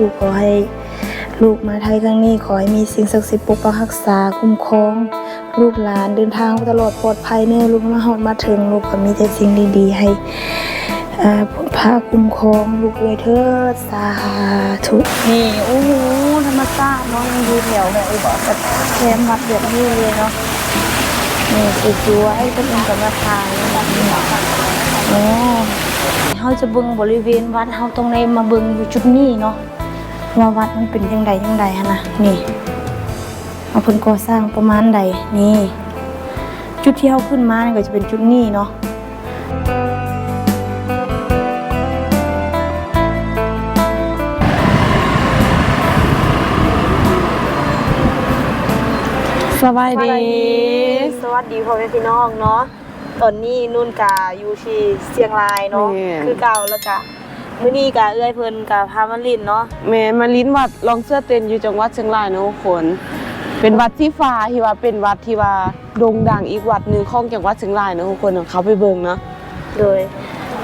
ธุขอให้ลูกมาไทยครั้งนี้ขอให้มีสิ่งศักดิ์สิทธิ์ปกปักรักษาคุ้มครองลูกหลานเดินทางตลอดปลอดภัยเนื้อลูกมาหอดมาถึงลูกก็มีแต่สิ่งดีๆให้อ่าพระคุ้มครองลูกเลยเถิดสาธุนี่โอ้โหธรรมชาตินาะยังดูแถวแบบแบบแคมวัดแบบนี้เลยเนาะนี่สวยๆก็เป็นกรรมฐานแบบนี้โอ้เขาจะเบิ่งบริเวณวัดเขาตรงในมาเบิ่งอยู่จุดนี้เนาะ ว่าวัดมันเป็นยังไงยังไงฮะนะนี่เอาเพิ่นก่อสร้างประมาณใดนี่ จุดที่เขาขึ้นมานี่ก็จะเป็นจุดนี้เนาะสบายดี สวัสดีพ่อแม่พี่น้องเนาะตอนนี้นุ่นกาอยู่ที่เชียงรายเนาะแม่นคือเก่าแล้วกะ มื้อนี้กะเอื้อยเพิ่นกะพามาลินเนาะแม่มาลิ้นวัดลองเสื้อเต้นอยู่จังหวัดเชียงรายเนอะทุกคน เป็นวัดที่ฟ้าที่ว่าเป็นวัดที่ว่าโด่งดังอีกวัดหนึ่งของจังหวัดเชียงรายเนอะทุกคนเขาไปเบิ่งเนาะ โดย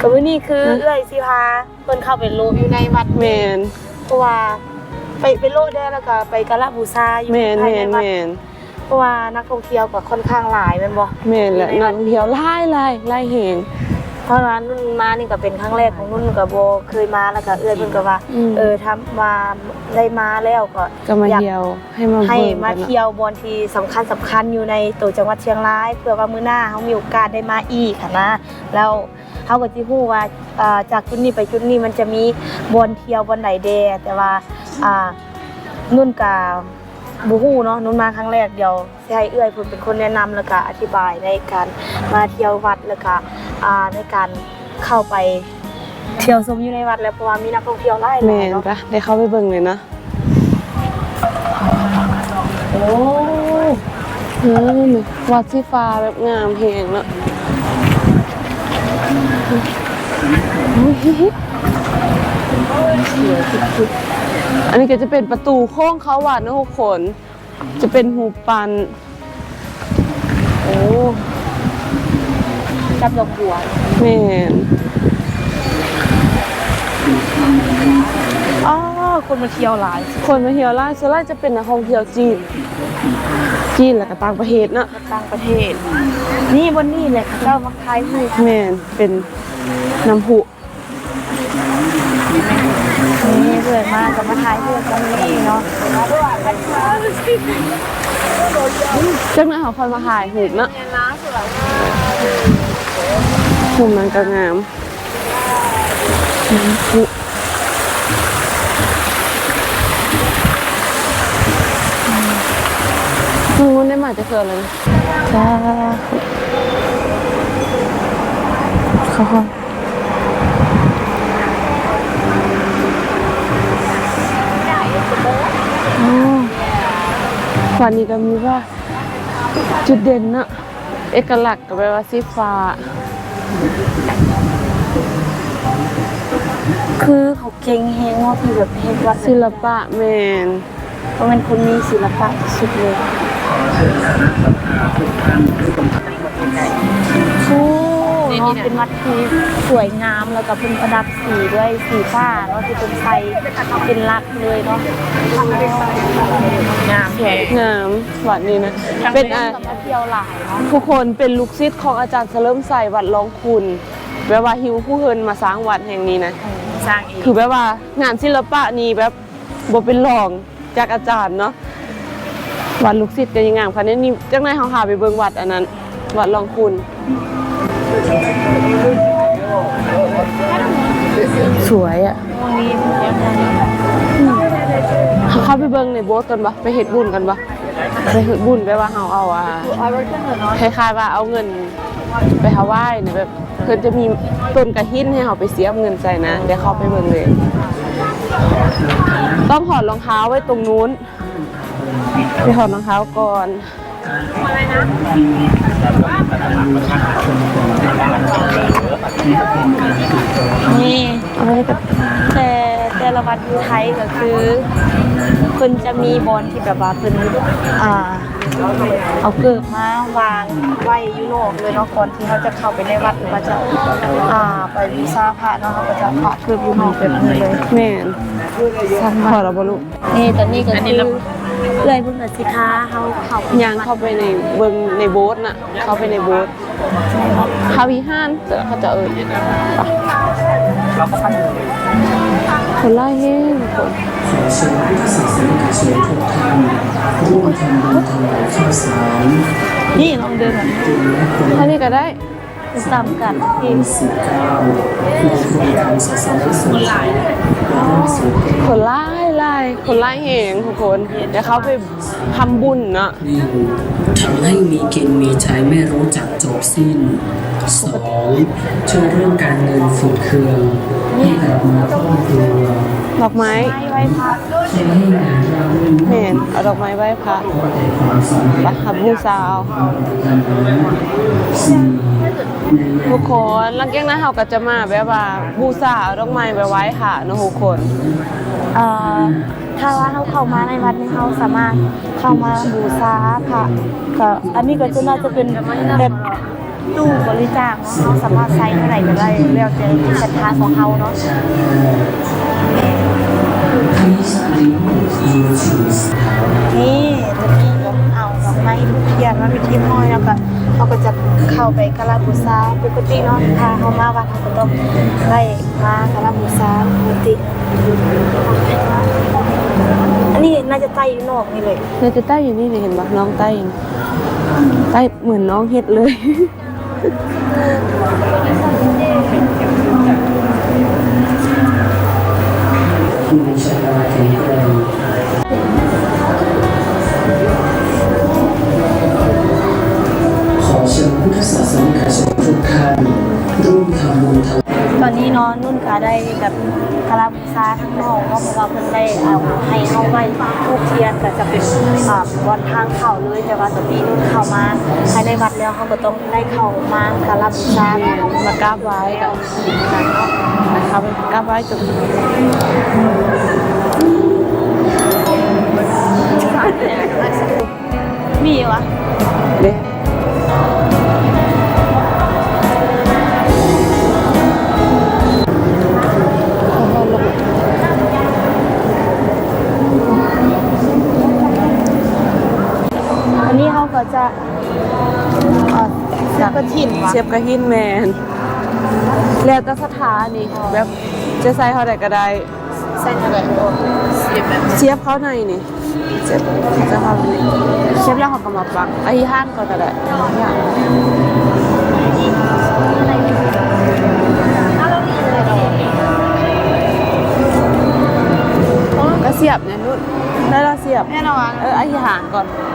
ก็มื้อนี้คือฮะเอื้อยสิพาเพิ่นเข้าไปโลอยู่ในวัดแม่นเพราะว่าไปไปโลได้แล้วก็ไปกราบบูชาอยู่แม่นภายแม่ในนวัดแม่นเพราะว่านักท่องเที่ยวก็ค่อนข้างหลายแม่นบ่แม่นแหละนักท่องเที่ยวไล่ไล่ไล่แหง เพราะว่านุ่นมานี่ก็เป็นครั้งแรกของนุ่นก็บ่เคยมาแล้วก็เอื้อยเพิ่นก็ว่าอืม เออทำมาได้มาแล้วก็ก็มาอยากเที่ยวให้มาให้เบิ่งมากันเนาะ เที่ยวบอนที่สำคัญสำคัญอยู่ในตัวจังหวัดเชียงรายเพื่อว่ามื้อหน้าเขามีโอกาสได้มาอีกค่ะนะแล้วเขาก็สิฮู้ว่าอ่าจากจุดนี้ไปจุดนี้มันจะมีบอนเที่ยวบอนไหนแดแต่ว่าอ่านุ่นกาบ่ฮู้เนาะนุ่นมาครั้งแรกเดี๋ยวสิให้เอื้อยเพิ่นเป็นคนแนะนำแล้วก็อธิบายในการมาเที่ยววัดแล้วก็อ่า ในการเข้าไปเที่ยวชมอยู่ในวัดแล้วเพราะว่ามีนักท่องเที่ยวหลายแม่ล่นเนาะปะได้เข้าไปเบิ่งเลยนะโอ้เออวัดที่ฟ้าแบบงามแหงเนาะอันนี้ก็จะเป็นประตูโค้งเขาวัดนะทุกคน จะเป็นหูปันโอ้ จับดอกบัวแม่นอ๋อคนมาเที่ยวหลายคนมาเที่ยวล่าสุดล่าจะเป็นนักท่องเที่ยวจีน จีนแล้วก็ต่างประเทศเนาะต่างประเทศ นี่บนนี่เลยค่ะเจ้ามักทายพูดแม่นเป็นน้ำพุนี่เพื่อนมากับมาทายพูดตรงนี้เนาะจังนั้นเขาคอยมาถ่ายหูปเนาะ หูปมันก็งามน้ำพุมึงมันได้มาจะเกิดเลยจ้าเขาห้องวันนี้ก็มีว่าจุดเด่นนะเอกลักษณ์ก็แปลว่าสีฟ้า คือเขาเก่งเฮงว่าที่แบบเฮงวัดศิลปะแมนเพราะมันคนมีศิลปะที่สุดเลยโอ้ เนาะเป็นวัดที่สวยงามแล้วก็เป็นประดับสีด้วยสีฟ้าเนาะที่เป็นไฟเป็นลักเลยเนาะงามแท้งามวัดนี้นะเป็เป็นนอะอะมาเที่ยวหลายเนาะทุกคนเป็นลูกศิษย์ของอาจารย์เฉลิมใส่วัดลองคุณแปลว่าฮิวผู้เฮินมาสร้างวัดแห่งนี้นะสร้างเองคือแบบว่างานศิลปะนี่แบบบ่เป็นรองจากอาจารย์เนาะวัดลูกศิษย์กันยังงามพันนี้นี่จังได๋เฮาหาไปเบิ่งวัดอันนั้น วัดลองคุณ สวยอะเขาเข้าไปเบิ่งในโบสถ์กันปะไปเฮ็ดบุญกันปะไปเฮ็ดบุญแปว่าเฮาเอาอะคล้ายๆว่าเอาเงินไปถวายเนี่ยแบบเพิ่นจะมีต้นกระหินให้เฮาไปเสียบเงินใส่นะเดี๋ยวเขาไปเบิ่งเลย ต้องถอดรองเท้าไว้ตรงนู้นไปถอดรองเท้าก่อน อาไว้กับแต่แต่แต่ละวัดไทยก็คือเพิ่นจะมีบอลที่แบบว่าเพิ่นอ่าเอาเกิบมาวางไว้ยู่นอกเลยเนาะก่อนที่เขาจะเข้าไปในวัดหรือว่าจะอ่าไปวิสาพระเนาะเขาก็จะพระเกิบยู่นอกแบบนี้เลยแม่นพอแล้วบ่ลูกนี่ตอนนี้ก็คือ เอื้อยเพิ่นก็สิพาเฮาเข้าไปย่างเข้าไปในเบิ่งในโบสถ์น่ะ เข้าไปในโบสถ์เข้าวิหารเจอเขาจะเอิ้นคนไล่เฮงคนขอเชิญพุทธศาสนิกชนทุกท่านร่วมทำบุญถวายข้าวสารนี่ลองเดินแบบนี้ตุนและคนอันนี้ก็ได้ซ้ำกันที่ที่สิบเก้าผู้ร่วมทำศาสนสุขร่วมสุขคนไล่ไล่ คนไล่เฮงทุกคนเดี๋ยวเขาไปทำบุญเนาะหนึ่งทำให้มีกินมีใช้ไม่รู้จักจบสิ้นสองช่วยเรื่องการเงินฝุ่นเคืองให้กลับมาคล่องตัวดอกไม้ให้ไว้พักช่วยให้งานราบรื่นแม่นเอาดอกไม้ไหว้พระพบแต่ความสำเร็จไปหาบูสาวการงานสี่ในยาม ทุกคนหลังจากนั้นเขาก็จะมาแบบว่าบูชาเอาดอกไม้ไปไว้ค่ะเนาะทุกคนเอ่อถ้าว่าเขาเข้ามาในวัดนี้เขาสามารถเข้ามาบูชาพระก็อันนี้ก็จะน่าจะเป็นแบบตู้บริจาคเนาะเขาสามารถใช้เท่าไหร่ก็ได้แล้วแต่ศรัทธาของเขาเนาะ บบูชาปกติเนาะถ้าเขามาวัดเขาก็ต้องได้มากราบบูชาปกติ อันนี้น่าจะใต้อยู่นอกนี่เลยเธอจะใต้อยู่นี่เลยเห็นปะน้องใต้อยู่ใต้เหมือนน้องเฮ็ดเลยผู้มีชะตาแข็งแกร่งขอเชิญพุทธศ นนี้เนาะนุ่นก็ได้แบบกราบบูชาทั้งนอกเนาะเพราะว่าเพิ่นได้เอาให้เฮาไว้ทูบเทียนก็จะเป็นอ่าบอนทางเข้าเลยแต่ว่าตอนนี้นุ่นเข้ามาภายในวัดแล้วเขาก็ต้องได้เข้ามากราบบูชามากราบไหว้กันนะนะครับกราบไหว้จนมีวะเด้ กกระถิ่นวะเชฟกระหินแมนแล้วแต่สถานี่แบบจะใส่เท่าใดก็ได้ใส่อะไรโอ้เสียบแบบเชียบเข้าในนี่เชฟจะเข้าในเชฟแล้วเขาก็มาปักไอ้ห้านก็ก็ได้อย่างก็เสียบเนี่ยนุ่นได้แล้วเสียบแน่นอนเออไอ้ห่างก่อนอัน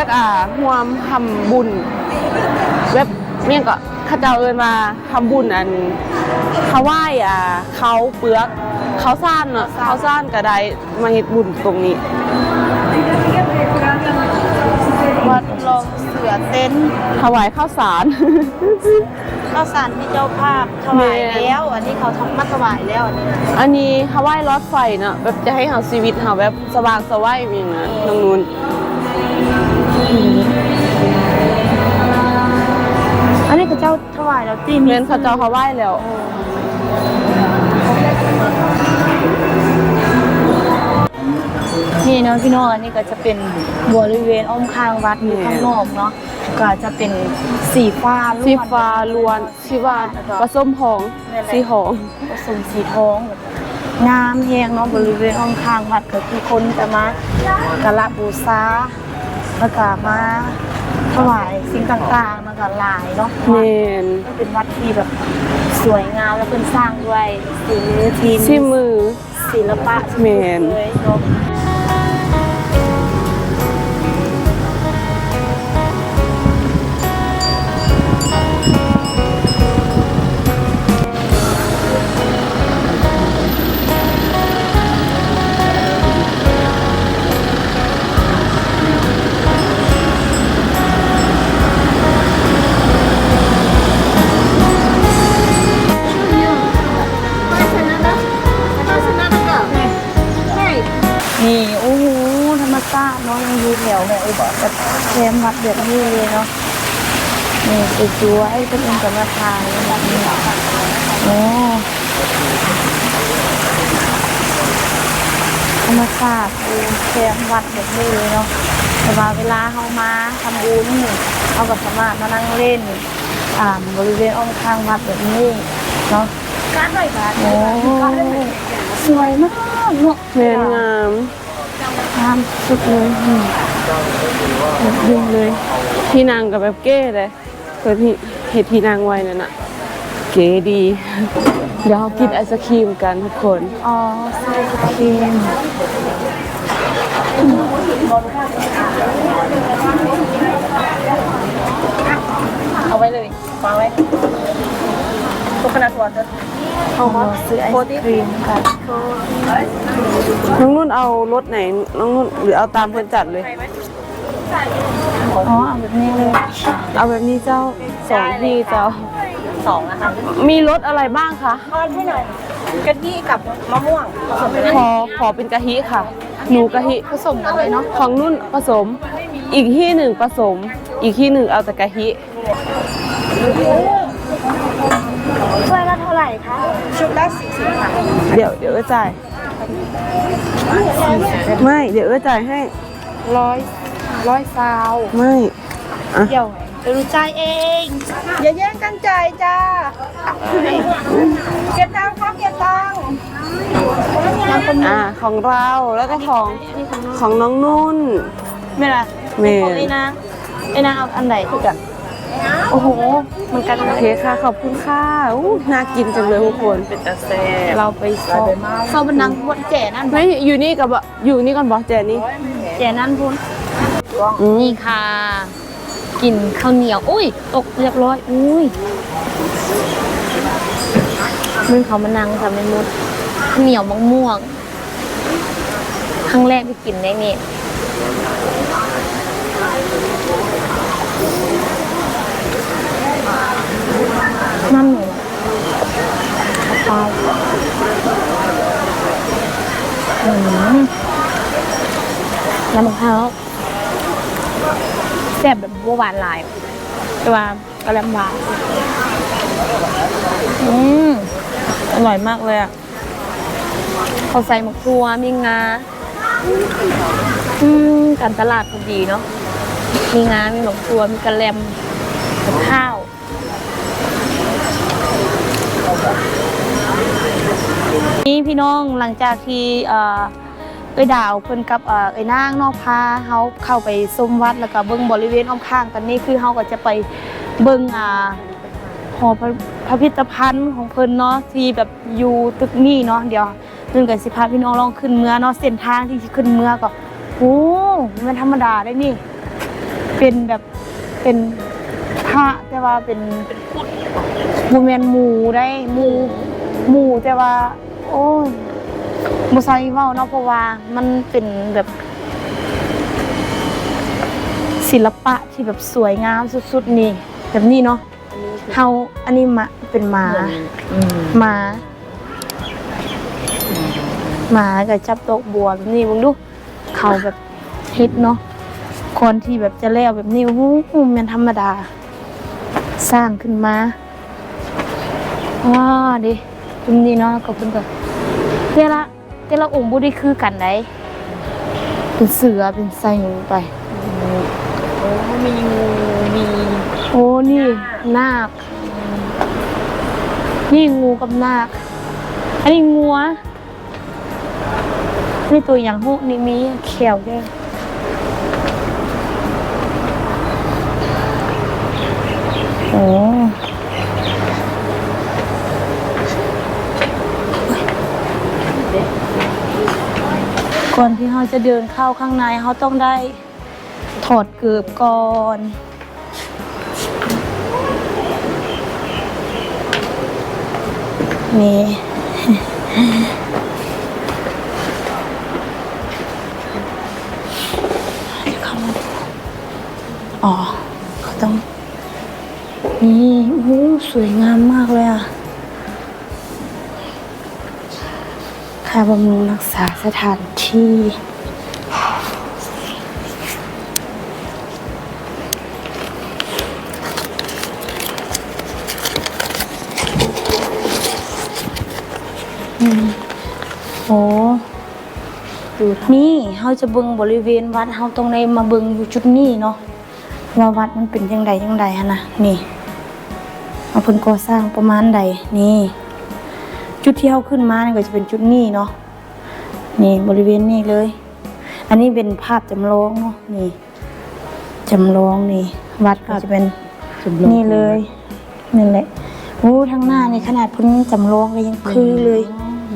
าว่าคนอยากอะรวมทำบุญแบบเมี่ยงก็เข้าเจ้าเอินมาทำบุญอันเขาไหว้อะเขาเปลือกเขาซ่านเนาะเขาซ่านก็ได้มาเฮ็ดบุญตรงนี้วัดลองเสือเต็นท์ถวายข้าวสาร ข้าวสารที่เจ้าภาพถวายแล้ว อันนี้เขาทำมาถวายแล้วอันนี้อันนี้เขาไหว้รถไฟเนาะแบบจะให้เขาชีวิตเขาแบบสว่างสวัยอย่างนั้นตรงนู้น อันนี้ก็เจ้าถวายแล้วตีมีเรียนเขาเจ้าเขาไหว้แล้ว นี่เนาะพี่น้องอันนี้ก็จะเป็นบริเวณอ้อมข้างวัดอยู่ข้างนอกเนาะก็จะเป็นสีฟ้าล้วน สีฟ้าล้วนสีว่าผสมหองสีหองผสมสีทองงามแฮงเนาะบริเวณอ้อมข้างวัดก็คือคนจะมากราบบูชา แล้วก็มาทถวายสิ่งต่างๆมันก็หลายเนาะแมนเป็นวัดที่แบบสวยงามแล้วเป็นสร้างด้วยศิลป์ทีมที่มือศิลปะแม่นเลยเนาะ นี่สวยๆเป็นองค์กรรมฐานแบบนี้โอ้ธรรมชาติดูแคมป์วัดแบบนี้เลยเนาะแต่ว่าเวลาเขามาทำบุญเขาก็สามารถมานั่งเล่นอ่าบริเวณอ้อมข้างวัดแบบนี้เนาะโอ้สวยมากเนาะแมนงามงามสุดเลยอืมแบบยุ่งเลย ที่นางกับแบบเก้เลย เปิดที่เห็ดที่นางไว้นั่นน่ะเก๋ดี เดี๋ยวเรากินไอศครีมกันทุกคน อ๋อไส้ครีมเอาไว้เลยวางไว้ทุกขนาดตัวจะเอามาซื้อไอศครีมกันน้องนุ่นเอารสไหน น้องนุ่นหรือเอาตามเพื่อนจัดเลย อ๋อเอาแบบนี้เลย เอาแบบนี้เจ้าสองที่เจ้า สองนะคะมีรสอะไรบ้างคะทอดให้หน่อยกะทิกับมะม่วงผสมกันขอขอเป็นกะทิค่ะ หนูกะทิผสมกันเลยเนาะของนุ่นผสม อีกที่หนึ่งผสม อีกที่หนึ่งเอาแต่กะทิช่วยละเท่าไหร่คะชุดละสี่สิบค่ะเดี๋ยวเดี๋ยวเอ้ยจ่ายไม่เดี๋ยวเอ้ยจ่ายให้ร้อย ร้อยซาวไม่เดี๋ยวจะรู้ใจายเอง อย่าแย่งกันจ่ายจ้า เก็บตังค์ครับเก็บตังค์ยังคนอ่าของเราแล้วก็ของของน้องนุ่น ไม่ละเมของไอ้นางไอ้นางเอาอันไหนคือกัน โอ้โห มันกันโอเคค่ะขอบคุณค่ะอู้น่ากินจังเลยทุกคน เป็นตาแซ่บเราไปสอบสอบบันนังพวดแก่นั่นไม่อยู่นี่กับอยู่นี่ก่อนบอกแจนี่แก่นั่นพูนอืม นี่ค่ะ กินข้าวเหนียว อุ้ย ตกเรียบร้อย อุ้ยมึงเขามานั่งทำในมุดข้าวเหนียวมะม่วงครั้งแรกที่กินได้นี่น้ำหนูข้าวอืมน้ำมะพร้าว ซ่บแบบบัวหวานหลาย แต่ว่ากระลำหวานอืมอร่อยมากเลยอะเขาใส่หมกทัวมีงาอืมการตลาดพอดีเนาะมีงา มีหมกทัวมีกระแลมกับข้าวนี่พี่น้องหลังจากที่ เอ้ยดาวเพิ่นกับเอ้ยนางนอกพาเฮาเข้าไปชมวัดแล้วก็เบิ่งบริเวณอ้อมข้างตอนนี้คือเฮาก็จะไปเบิ่งอ่าหอพระพิพิธภัณฑ์ของเพิ่นเนาะที่แบบอยู่ตึกนี้เนาะเดี๋ยวนึงก็สิพาพี่น้องลองขึ้นเมือเนาะเส้นทางที่สิขึ้นเมือก็โอ้มันธรรมดาได้นี่ เป็นแบบเป็นพระแต่ว่าเป็นเป็นพุทธบ่แม่นหมูได้หมูหมูแต่ว่า โอ้ ยบ่ใส่เว้าเนาะเพราะว่ามันเป็นแบบศิลปะที่แบบสวยงามสุดๆนี่ แบบนี้เนาะเฮาอันนี้มาเป็นหมาหมาหมากับจับดอกบัวแบบนี้เบิ่งดู เขาแบบเฮ็ดเนาะคนที่แบบจะแล้วแบบนี้โอ้โหแมันธรรมดา สร้างขึ้นมาว้าดิตรงนี้เนาะก็เพิ่นก็แต่ละ แต่ละองค์บ่ได้คือกันไดเป็นเสือเป็นไซงูไปมีงูมี โอ้นี่นาค นี่งูกับนาค อันนี้งัวนี่ตัวอย่างหูนี่มีแขวด้วยโอ้ ก่อนที่เราจะเดินเข้าข้างในเขาต้องได้ถอดเกือบก่อนนี่เข้ามาดูอ๋อเขาต้อง นี่โอ้สวยงามมากเลยอะาบำรุงรักษาสถานที่ อืมโอ้ดูนี่เขาจะเบิ่งบริเวณวัดเขาตรงในมาเบิ่งอยู่จุดนี้เนาะว่าวัดมันเป็นยังไงยังไงฮะนะนี่เอาเพิ่นก่อสร้างประมาณใดนี่ จุดที่เขาขึ้นมานี่ก็จะเป็นจุดนี้เนาะนี่บริเวณนี้เลย อันนี้เป็นภาพจำลองเนาะนี่จำลองนี่ วัดก็จะเป็นนี่เลยนี่แหละโอ้ทางหน้านี่ขนาดเพิ่นจำลองก็ยังคือเลย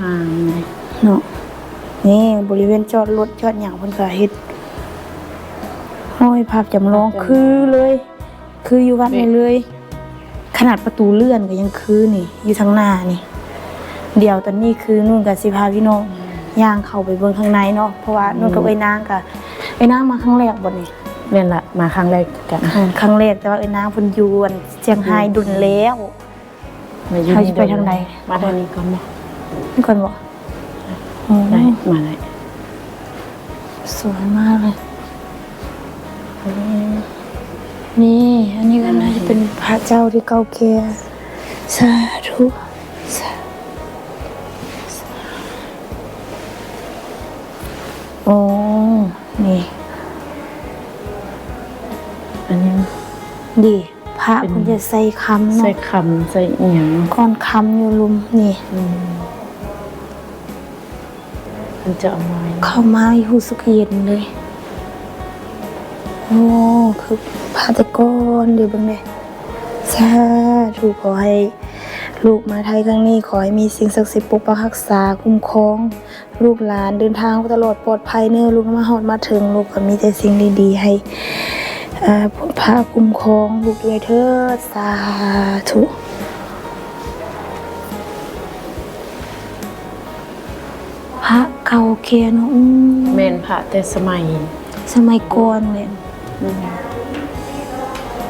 งามเลยเนาะนี่บริเวณจอดรถจอดอย่างเพิ่นก็เฮ็ดห้อยภาพจำลองคือเลย คืออยู่วัดนี่เลย ขนาดประตูเลื่อนก็ยังคือนี่ อยู่ทางหน้านี่ เดี๋ยวตอนนี้คือนุ่นกับสิพาพี่น้องย่างเข้าไปเบิ่งข้างในเนาะเพราะว่านุ่นกับไอ้นางกับไอ้นางมาครั้งแรกบ่นี่เรียนละมาครั้งแรกกันอืมครั้งแรกแต่ว่าไอ้นางเพิ่นอยู่อันเชียงไฮ้ดุนแล้วมาอยู่เขาจะไปทางใดมาทางนี้ก่อนบ่นี่ก่อนบ่อืมได้มาได้สวยมากเลยนี่อันนี้ก็น่าจะเป็นพระเจ้าที่เก่าแก่สาธุ ดีพระเป็นคุณจะใส่คำใส่เนาะคำใส่อีหยังก้อนคำอยู่ลุมนี่อืมมันจะเอาไว้เข้ามาอยู่สุกเย็นเลย โอ้คือพาแตะกอนเดี๋ยวเบังเลยสาธุขอให้ลูกมาไทยครั้งนี้ขอให้มีสิ่งศักดิ์สิทธิ์ปกปักรักษาคุ้มครอง ลูกหลานเดินทางตลอดปลอดภัยเนอะลูกมาหอดมาถึง ลูกก็มีแต่สิ่งดีๆ ให้อ่า พระคุ้มครองลูกด้วยเถิดสาธุพระเก่าแก่เนอะอืมแม่นพระแต่สมัย สมัยก่อนเนี่ยอืม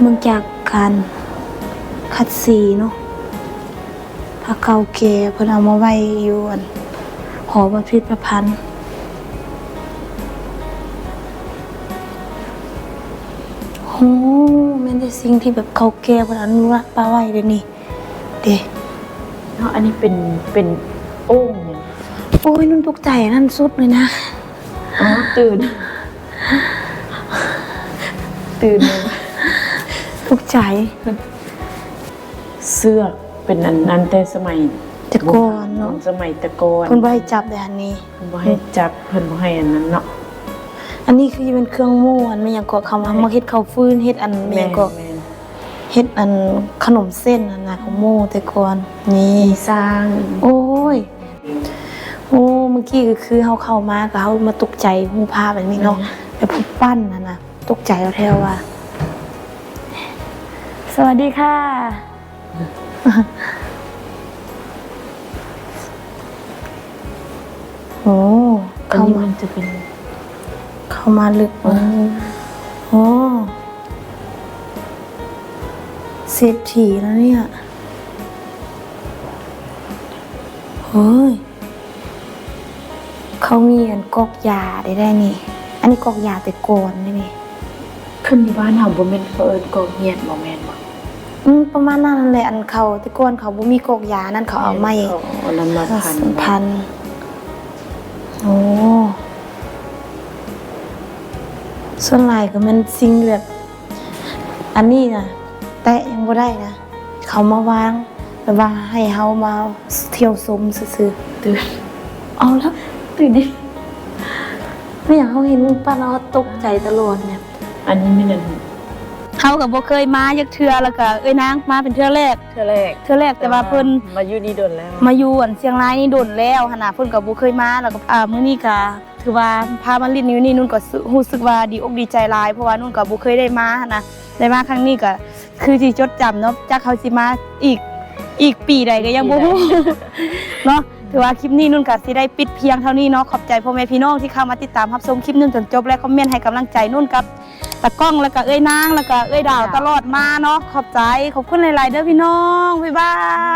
เมืองจากการคัดสีเนาะพระเก่าแก่เพิ่นเอามาไว้อยู่อันหอประพิพิธ โอ้แม่นแต่สิ่งที่แบบเก่าแก่เพิ่นอนุรักษ์ปาไว้เดี๋ยวนี้เด้เนาะอันนี้เป็นเป็นโอ่งเนี่ยโอ้ยนุ่นตกใจนั่นสุดเลยนะ อ๋อตื่น ตื่นเลยตกใจ เสื้อเป็นอันนั้นแต่สมัยแต่ก่อนเนาะ สมัยแตะก่อนเพิ่นบ่ให้จับแต่อันนี้ เพิ่นบ่ให้จับเพิ่นบ่ให้อันนั้นเนาะ อันนี้คือเป็นเครื่องมู่อันไม่อย่างก็คำว่ามาเฮ็ดข้าวฟืนเฮ็ดอันไม่อย่างก็แม่นเฮ็ดอันขนมเส้นอันนะของมู่แต่ก่อนนี่มีสร้าง โอ้ยโอ้เมื่อกี้ก็คือเฮาเข้ามาก็เฮามาตกใจฮู้ภาพแบบนี้เนาะแบบผู้ปั้นน่ะนะตกใจแล้วแท้ว่า สวัสดีค่ะโอ้อันเข้านี้มามันจะเป็นเข้ามาลึกมากโอ้เศรษฐีแล้วเนี่ยเฮ้ยเขามีอันกอกยาได้ได้นี่ อันนี้กอกยาแต่ก่อนได้นี่ขึ้นอยู่บ้านเฮาบ่แม่นเขาเอิ้นกองเงียดบ่แม่นบ่อืมประมาณนั้นนั่นแหละอันเขาแต่ก่อนเขาบ่มีกอกยานั่นเขาเอาไม้เขาเอานั้นมาพันพัน ส่วนหลายก็มันสิ่งแบบ อันนี้นะแตะยังบ่ได้นะเขามาวางแบบว่าให้เฮามาเที่ยวชมซื่อตื่นๆเอาแล้วตื่นดิไม่อยากเขาเห็นมึงปั้นแล้วเขาตกใจตลอดเนี่ยอันนี้ไม่นั่นเฮาก็บ่เคยมาจักเทื่อแล้วก็เอ้ยนางมาเป็นเทื่อแรก เทื่อแรกเทื่อแรกแต่ว่าเพิ่นมาอยู่นี่โดนแล้ว มาอยู่อันเชียงรายนี่โดนแล้วหั่นน่ะเพิ่นก็บ่เคยมาแล้วก็อ่ามื้อนี้ก็ ถือว่าพามาลินอยู่นี่นุ่นก็สึรู้สึกว่าดีอกดีใจหลาย เพราะว่านุ่นก็บ่เคยได้มาหั่นน่ะได้มาครั้งนี้ก็คือสิจดจำเนาะจักเขาสิมาอีกอีกปีใดก็ยังบ่ฮู้เนาะถือว่าคลิปนี้นุ่นก็สิได้ปิดเพียงเท่านี้เนาะขอบใจพ่อแม่พี่น้องที่เข้ามาติดตามรับชมคลิปนุ่นจนจบและคอมเมนต์ให้กำลังใจนุ่นกับตะกล้องแล้วก็เอ้ยนางแล้วก็เอ้ยดาวตลอดมาเนาะขอบใจขอบคุณหลายๆเด้อพี่น้องบ๊ายบาย